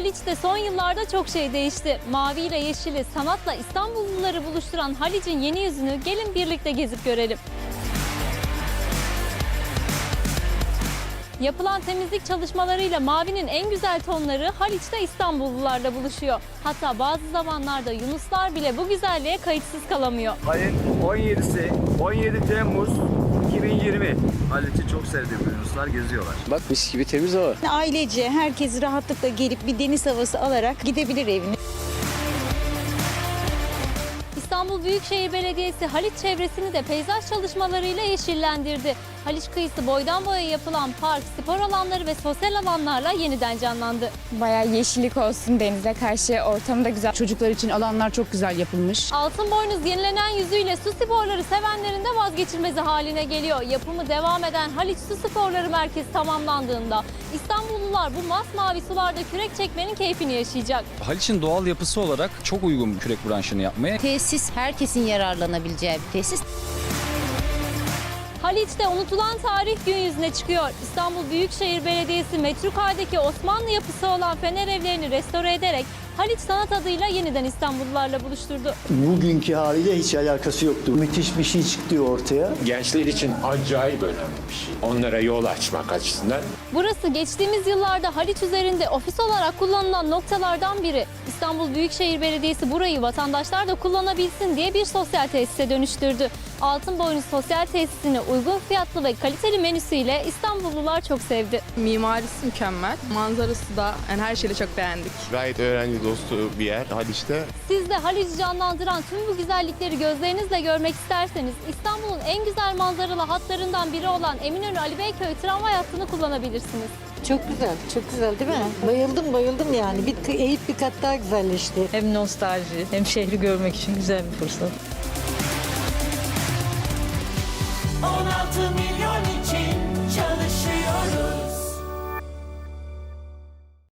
Haliç'te son yıllarda çok şey değişti. Mavi ile yeşili sanatla İstanbulluları buluşturan Haliç'in yeni yüzünü gelin birlikte gezip görelim. Yapılan temizlik çalışmalarıyla mavinin en güzel tonları Haliç'te İstanbullularla buluşuyor. Hatta bazı zamanlarda Yunuslar bile bu güzelliğe kayıtsız kalamıyor. Ayın 17'si 17 Temmuz 2020. Halit'i çok sevdi bu Yunuslar geziyorlar. Bak mis gibi temiz hava. Ailece herkes rahatlıkla gelip bir deniz havası alarak gidebilir evine. İstanbul Büyükşehir Belediyesi Haliç çevresini de peyzaj çalışmalarıyla yeşillendirdi. Haliç kıyısı boydan boya yapılan park, spor alanları ve sosyal alanlarla yeniden canlandı. Bayağı yeşillik olsun denize karşı ortamı da güzel. Çocuklar için alanlar çok güzel yapılmış. Altın boynuz yenilenen yüzüyle su sporları sevenlerin de vazgeçilmezi haline geliyor. Yapımı devam eden Haliç Su Sporları Merkezi tamamlandığında İstanbullular bu masmavi sularda kürek çekmenin keyfini yaşayacak. Haliç'in doğal yapısı olarak çok uygun kürek branşını yapmaya. Tesis herkesin yararlanabileceği bir tesis. Haliç'te unutulan tarih gün yüzüne çıkıyor. İstanbul Büyükşehir Belediyesi Metrukay'daki Osmanlı yapısı olan fener evlerini restore ederek Haliç sanat adıyla yeniden İstanbullularla buluşturdu. Bugünkü haliyle hiç alakası yoktu. Müthiş bir şey çıktı ortaya. gençler için acayip önemli bir şey. Onlara yol açmak açısından Burası geçtiğimiz yıllarda Haliç üzerinde ofis olarak kullanılan noktalardan biri. İstanbul Büyükşehir Belediyesi burayı vatandaşlar da kullanabilsin diye bir sosyal tesise dönüştürdü. Altınboynuz Sosyal Tesisini uygun fiyatlı ve kaliteli menüsüyle İstanbullular çok sevdi. Mimarisi mükemmel. Manzarası da yani her şeyle çok beğendik. gayet öğrenci dostu bir yer Haliç'te. Siz de Haliç'i canlandıran tüm bu güzellikleri gözlerinizle görmek isterseniz İstanbul'un en güzel manzaralı hatlarından biri olan Eminönü Ali Beyköy tramvay hattını kullanabilirsiniz. Çok güzel, çok güzel değil mi? Bayıldım, bayıldım yani. Bir Eyüp bir kat daha güzelleşti. Hem nostalji hem şehri görmek için güzel bir fırsat. 16 milyon